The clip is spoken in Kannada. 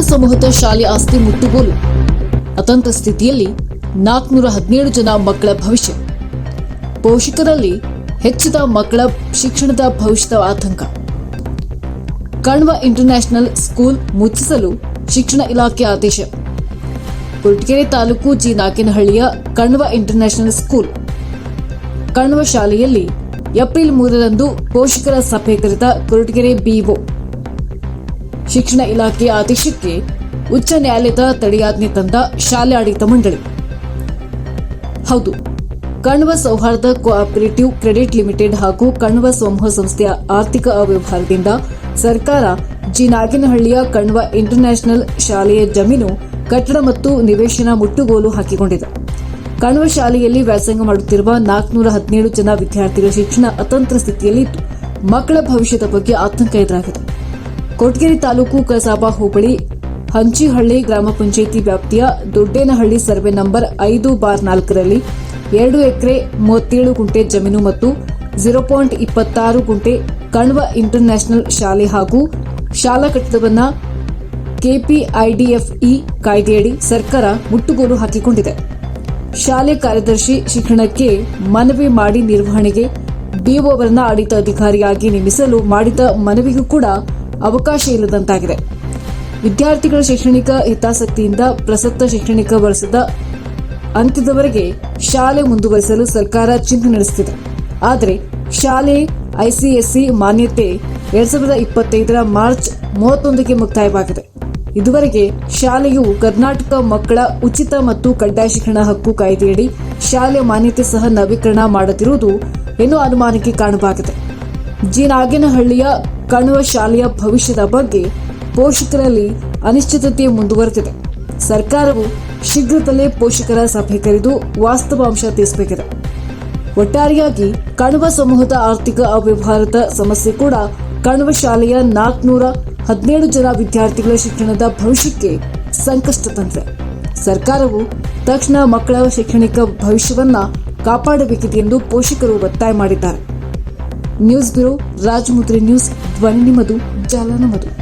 ಸಮೂಹದ ಶಾಲೆ ಆಸ್ತಿ ಮುಟ್ಟುಗೋಲು. ಅತಂತ್ರ ಸ್ಥಿತಿಯಲ್ಲಿ ನಾಲ್ಕುನೂರ ಹದಿನೇಳು ಜನ ಮಕ್ಕಳ ಭವಿಷ್ಯ. ಪೋಷಕರಲ್ಲಿ ಹೆಚ್ಚಿದ ಮಕ್ಕಳ ಶಿಕ್ಷಣದ ಭವಿಷ್ಯದ ಆತಂಕ. ಕಣ್ವ ಇಂಟರ್ನ್ಯಾಷನಲ್ ಸ್ಕೂಲ್ ಮುಚ್ಚಿಸಲು ಶಿಕ್ಷಣ ಇಲಾಖೆ ಆದೇಶ. ಕೊರಟಗೆರೆ ತಾಲೂಕು ಜಿ. ನಾಕಿನಹಳ್ಳಿಯ ಕಣ್ವ ಇಂಟರ್ನ್ಯಾಷನಲ್ ಸ್ಕೂಲ್. ಕಣ್ವ ಶಾಲೆಯಲ್ಲಿ ಏಪ್ರಿಲ್ ಮೂರರಂದು ಪೋಷಕರ ಸಭೆ ಕರೆದ ಕೊರಟಗೆರೆ ಬಿಒ ಶಿಕ್ಷಣ ಇಲಾಖೆಯ ಆದೇಶಕ್ಕೆ ಉಚ್ಚ ನ್ಯಾಯಾಲಯದ ತಡೆಯಾಜ್ಞೆ ತಂದ ಶಾಲೆ ಆಡಳಿತ ಮಂಡಳಿ. ಹೌದು, ಕಣ್ವ ಸೌಹಾರ್ದ ಕೋಆಪರೇಟಿವ್ ಕ್ರೆಡಿಟ್ ಲಿಮಿಟೆಡ್ ಹಾಗೂ ಕಣ್ವ ಸಮೂಹ ಸಂಸ್ಥೆಯ ಆರ್ಥಿಕ ಅವ್ಯವಹಾರದಿಂದ ಸರ್ಕಾರ ಜಿ ನಾಗಿನಹಳ್ಳಿಯ ಕಣ್ವ ಇಂಟರ್ನ್ಯಾಷನಲ್ ಶಾಲೆಯ ಜಮೀನು, ಕಟ್ಟಡ ಮತ್ತು ನಿವೇಶನ ಮುಟ್ಟುಗೋಲು ಹಾಕಿಕೊಂಡಿದೆ. ಕಣ್ವ ಶಾಲೆಯಲ್ಲಿ ವ್ಯಾಸಂಗ ಮಾಡುತ್ತಿರುವ ನಾಲ್ಕುನೂರ ಹದಿನೇಳು ಜನ ವಿದ್ಯಾರ್ಥಿಗಳ ಶಿಕ್ಷಣ ಅತಂತ್ರ ಸ್ಥಿತಿಯಲ್ಲಿದ್ದು, ಮಕ್ಕಳ ಭವಿಷ್ಯದ ಬಗ್ಗೆ ಆತಂಕ ಎದುರಾಗಿದೆ. ಕೊಟ್ಗೆರೆ ತಾಲೂಕು ಕಸಾಬಾ ಹೋಬಳಿ, ಹಂಚಿಹಳ್ಳಿ ಗ್ರಾಮ ಪಂಚಾಯಿತಿ ವ್ಯಾಪ್ತಿಯ ದೊಡ್ಡೇನಹಳ್ಳಿ ಸರ್ವೆ ನಂಬರ್ ಐದು ಬಾರ್ ನಾಲ್ಕರಲ್ಲಿ ಎರಡು ಎಕರೆ ಮೂವತ್ತೇಳು ಗುಂಟೆ ಜಮೀನು ಮತ್ತು ಜೀರೋ ಪಾಯಿಂಟ್ ಇಪ್ಪತ್ತಾರು ಗುಂಟೆ ಕಣ್ವ ಇಂಟರ್ನ್ಯಾಷನಲ್ ಶಾಲೆ ಹಾಗೂ ಶಾಲಾ ಕಟ್ಟಡವನ್ನು ಕೆಪಿಐಡಿಎಫ್ಇ ಕಾಯ್ದೆಯಡಿ ಸರ್ಕಾರ ಮುಟ್ಟುಗೋಲು ಹಾಕಿಕೊಂಡಿದೆ. ಶಾಲೆ ಕಾರ್ಯದರ್ಶಿ ಶಿಕ್ಷಣಕ್ಕೆ ಮನವಿ ಮಾಡಿ ನಿರ್ವಹಣೆಗೆ ಡಿಒ ಅವರನ್ನ ಆಡಳಿತ ಅಧಿಕಾರಿಯಾಗಿ ನೇಮಿಸಲು ಮಾಡಿದ ಮನವಿಗೂ ಕೂಡ ಅವಕಾಶ ಇಲ್ಲದಂತಾಗಿದೆ. ವಿದ್ಯಾರ್ಥಿಗಳ ಶೈಕ್ಷಣಿಕ ಹಿತಾಸಕ್ತಿಯಿಂದ ಪ್ರಸಕ್ತ ಶೈಕ್ಷಣಿಕ ವರ್ಷದ ಅಂತ್ಯದವರೆಗೆ ಶಾಲೆ ಮುಂದುವರಿಸಲು ಸರ್ಕಾರ ಚಿಂತನೆ ನಡೆಸುತ್ತಿದೆ. ಆದರೆ ಶಾಲೆ, ಐಸಿಎಸ್ಸಿ ಮಾನ್ಯತೆ ಎರಡ್ ಸಾವಿರದ ಇಪ್ಪತ್ತೈದರ ಮಾರ್ಚ್ ಮೂವತ್ತೊಂದಕ್ಕೆ ಮುಕ್ತಾಯವಾಗಿದೆ. ಇದುವರೆಗೆ ಶಾಲೆಯು ಕರ್ನಾಟಕ ಮಕ್ಕಳ ಉಚಿತ ಮತ್ತು ಕಡ್ಡಾಯ ಶಿಕ್ಷಣ ಹಕ್ಕು ಕಾಯ್ದೆಯಡಿ ಶಾಲೆ ಮಾನ್ಯತೆ ಸಹ ನವೀಕರಣ ಮಾಡುತ್ತಿರುವುದು ಇನ್ನೂ ಅನುಮಾನಕ್ಕೆ ಕಾರಣವಾಗಿದೆ. ಜಿ. ನಾಗೇನಹಳ್ಳಿಯ ಕಣುವ ಶಾಲೆಯ ಭವಿಷ್ಯದ ಬಗ್ಗೆ ಪೋಷಕರಲ್ಲಿ ಅನಿಶ್ಚಿತತೆ ಮುಂದುವರೆದಿದೆ. ಸರ್ಕಾರವು ಶೀಘ್ರದಲ್ಲೇ ಪೋಷಕರ ಸಭೆ ಕರೆದು ವಾಸ್ತವಾಂಶ ತಿಳಿಸಬೇಕಿದೆ. ಒಟ್ಟಾರೆಯಾಗಿ ಕಣುವ ಸಮೂಹದ ಆರ್ಥಿಕ ಅವ್ಯವಹಾರದ ಸಮಸ್ಯೆ ಕೂಡ ಕಣುವ ಶಾಲೆಯ ನಾಲ್ಕುನೂರ ಹದಿನೇಳು ಜನ ವಿದ್ಯಾರ್ಥಿಗಳ ಶಿಕ್ಷಣದ ಭವಿಷ್ಯಕ್ಕೆ ಸಂಕಷ್ಟ ತಂದಿದೆ. ಸರ್ಕಾರವು ತಕ್ಷಣ ಮಕ್ಕಳ ಶೈಕ್ಷಣಿಕ ಭವಿಷ್ಯವನ್ನ ಕಾಪಾಡಬೇಕಿದೆ ಎಂದು ಪೋಷಕರು ಒತ್ತಾಯ ಮಾಡಿದ್ದಾರೆ. ನ್ಯೂಸ್ ಬ್ಯೂರೋ ರಾಜಮುದ್ರಿ ನ್ಯೂಸ್ ధ్వనిని మధు జలన మధు.